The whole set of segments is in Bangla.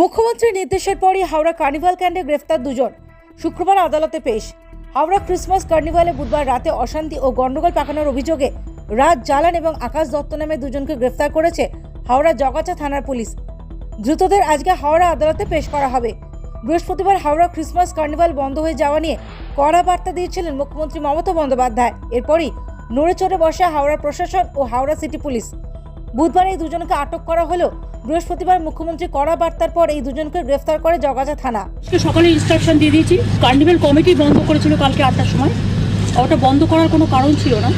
মুখ্যমন্ত্রীর নির্দেশের পরই হাওড়া কার্নিভাল ক্যান্ডে গ্রেফতার দুজন। শুক্রবার আদালতে পেশ। হাওড়া ক্রিসমাস কার্নিভালে বুধবার রাতে অশান্তি ও গন্ডগোল পাকানোর অভিযোগে রাজ জালান এবং আকাশ দত্ত নামে দুজনকে গ্রেফতার করেছে হাওড়া জগাচা থানার পুলিশ। ধৃতদের আজকে হাওড়া আদালতে পেশ করা হবে। বৃহস্পতিবার হাওড়া ক্রিসমাস কার্নিভাল বন্ধ হয়ে যাওয়া নিয়ে কড়া বার্তা দিয়েছিলেন মুখ্যমন্ত্রী মমতা বন্দ্যোপাধ্যায়। এরপরই নড়ে চড়ে বসে হাওড়া প্রশাসন ও হাওড়া সিটি পুলিশ। বুধবার এই দুজনকে আটক করা হলো বৃহস্পতিবার মুখ্যমন্ত্রী কড়া বার্তার পর এই দুজনকে গ্রেফতার করে জগাজা থানা। সকালে ইনস্ট্রাকশন দিয়ে দিয়েছি। কার্নিভেল কমিটি বন্ধ করেছিল কালকে আটটার সময়। ওটা বন্ধ করার কোনো কারণ ছিল না।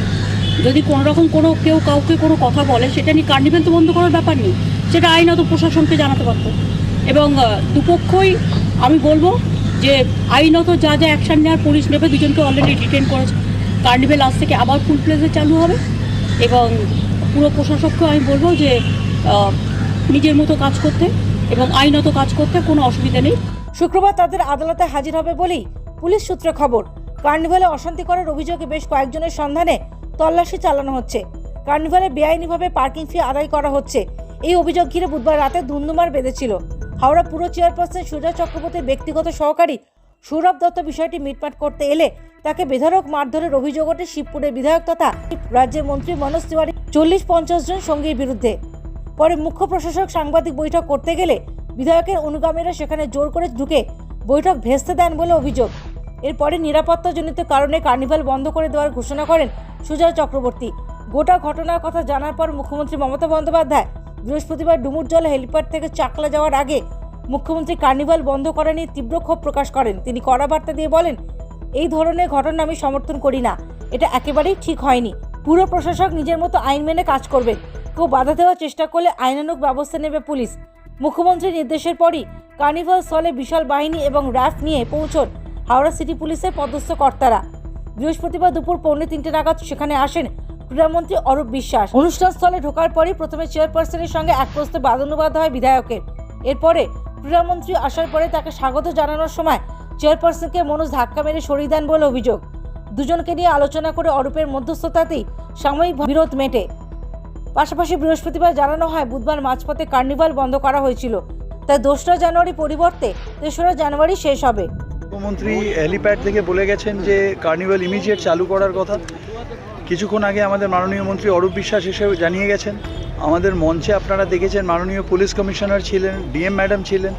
যদি কোনো রকম কোনো কেউ কাউকে কোনো কথা বলে, সেটা নিয়ে কার্নিভেল তো বন্ধ করার ব্যাপার নেই। সেটা আইনত প্রশাসনকে জানাতে পারত। এবং দুপক্ষই আমি বলব যে আইনত যা যা অ্যাকশন নেওয়ার পুলিশ নেবে, দুজনকে অলরেডি ডিটেন করেছে। কার্নিভেল আজ থেকে আবার ফুল প্লেসে চালু হবে। এবং পুরো প্রশাসককে আমি বলব যে নিজের মতো কাজ করতে এবং আইনত কাজ করতে কোনো অসুবিধা নেই। শুক্রবার তাদের আদালতে হাজির হবে বলেই পুলিশ সূত্রে খবর। কার্নিভালে অশান্তি করার অভিযোগে বেশ কয়েকজনের সন্ধানে তল্লাশি চালানো হচ্ছে। কার্নিভালে বেআইনিভাবে পার্কিং ফি আদায় করা হচ্ছে। এই অভিযোগ ঘিরে বুধবার রাতে ধুন্ধুমার বেঁধেছিল। হাওড়া পুরো চেয়ারপারসন সুজা চক্রবর্তীর ব্যক্তিগত সহকারী সৌরভ দত্ত বিষয়টি মিটমাট করতে এলে তাকে বেধরক মারধরের অভিযোগ ওঠে শিবপুরের বিধায়ক তথা রাজ্যের মন্ত্রী মনোজ তিওয়ারি। চল্লিশ পঞ্চাশ জন সঙ্গীর বিরুদ্ধে পরে মুখ্য প্রশাসক সাংবাদিক বৈঠক করতে গেলে বিধায়কের অনুগামীরা সেখানে জোর করে ঢুকে বৈঠক ভেস্তে দেন বলে অভিযোগ। এরপরে নিরাপত্তাজনিত কারণে কার্নিভাল বন্ধ করে দেওয়ার ঘোষণা করেন সুজয় চক্রবর্তী। গোটা ঘটনার কথা জানার পর মুখ্যমন্ত্রী মমতা বন্দ্যোপাধ্যায় বৃহস্পতিবার ডুমুর ডুমুরজল হেলিপ্যাড থেকে চাকলা যাওয়ার আগে মুখ্যমন্ত্রী কার্নিভাল বন্ধ করা নিয়ে তীব্র ক্ষোভ প্রকাশ করেন। তিনি কড়া বার্তা দিয়ে বলেন, এই ধরনের ঘটনা আমি সমর্থন করি না। এটা একেবারেই ঠিক হয়নি। পুরো প্রশাসক নিজের মতো আইন মেনে কাজ করবে। কেউ বাধা দেওয়ার চেষ্টা করলে আইনানুক ব্যবস্থা নেবে পুলিশ। মুখ্যমন্ত্রীর নির্দেশের পরই কার্নিভাল স্থলে বিশাল বাহিনী এবং র্যাফ নিয়ে পৌঁছন হাওড়া সিটি পুলিশের পদস্থ কর্তারা। বৃহস্পতিবার দুপুর পৌনে তিনটে নাগাদ সেখানে আসেন ক্রীড়ামন্ত্রী অরূপ বিশ্বাস। অনুষ্ঠান স্থলে ঢোকার পরই প্রথমে চেয়ারপারসনের সঙ্গে এক প্রস্তে বাদানুবাদ হয় বিধায়কের। এরপরে ক্রীড়ামন্ত্রী আসার পরে তাকে স্বাগত জানানোর সময় চেয়ারপারসনকে মনোজ ধাক্কা মেরে সরিয়ে দেন বলে অভিযোগ। দুজনকে নিয়ে আলোচনা করে অরূপের মধ্যস্থতাতেই সাময়িক বিরোধ মেটে। পাশাপাশি বৃহস্পতিবার জানানো হয়, বুধবার মাঝপথে কার্নিভাল বন্ধ করা হয়েছিল। তাই দোসরা জানুয়ারি পরিবর্তে তেসরা জানুয়ারি শেষ হবে। মুখ্যমন্ত্রী হেলিপ্যাড থেকে বলে গেছেন যে, কার্নিভাল ইমিডিয়েট চালু করার কথা। কিছুক্ষণ আগে আমাদের মাননীয় মন্ত্রী অরূপ বিশ্বাস এসে জানিয়ে গেছেন। আমাদের মঞ্চে আপনারা দেখেছেন, মাননীয় পুলিশ কমিশনার ছিলেন, ডিএম ম্যাডাম ছিলেন,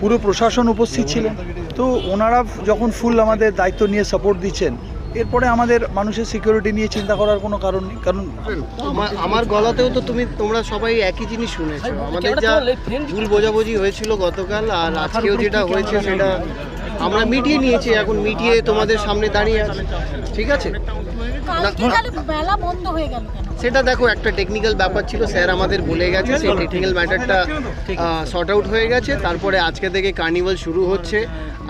পুরো প্রশাসন উপস্থিত ছিলেন। তো ওনারা যখন ফুল আমাদের দায়িত্ব নিয়ে সাপোর্ট দিচ্ছেন এরপরে আমাদের মানুষের সিকিউরিটি নিয়ে চিন্তা করার কোনো কারণ নেই। কারণ আমার আমার গলাতেও তো তুমি তোমরা সবাই একই জিনিস শুনেছো। আমাদের যা ভুল বোঝাবুঝি হয়েছিল গতকাল আর আজকেও যেটা হয়েছে সেটা আমরা মিটিয়ে নিয়েছি এখন মিটিয়ে তোমাদের সামনে দাঁড়িয়ে আছি। ঠিক আছে? হয়ে সেটা দেখো একটা টেকনিক্যাল ব্যাপার ছিল স্যার আমাদের বলে গেছে সেই টেকনিক্যাল ম্যাটারটা শর্ট আউট হয়ে গেছে। তারপরে আজকে থেকে কার্নিভাল শুরু হচ্ছে।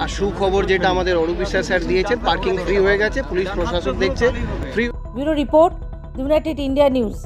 আর সুখবর যেটা আমাদের অরূপ বিশ্বাস স্যার দিয়েছে পার্কিং ফ্রি হয়ে গেছে পুলিশ প্রশাসক দেখছে free bureau report united India news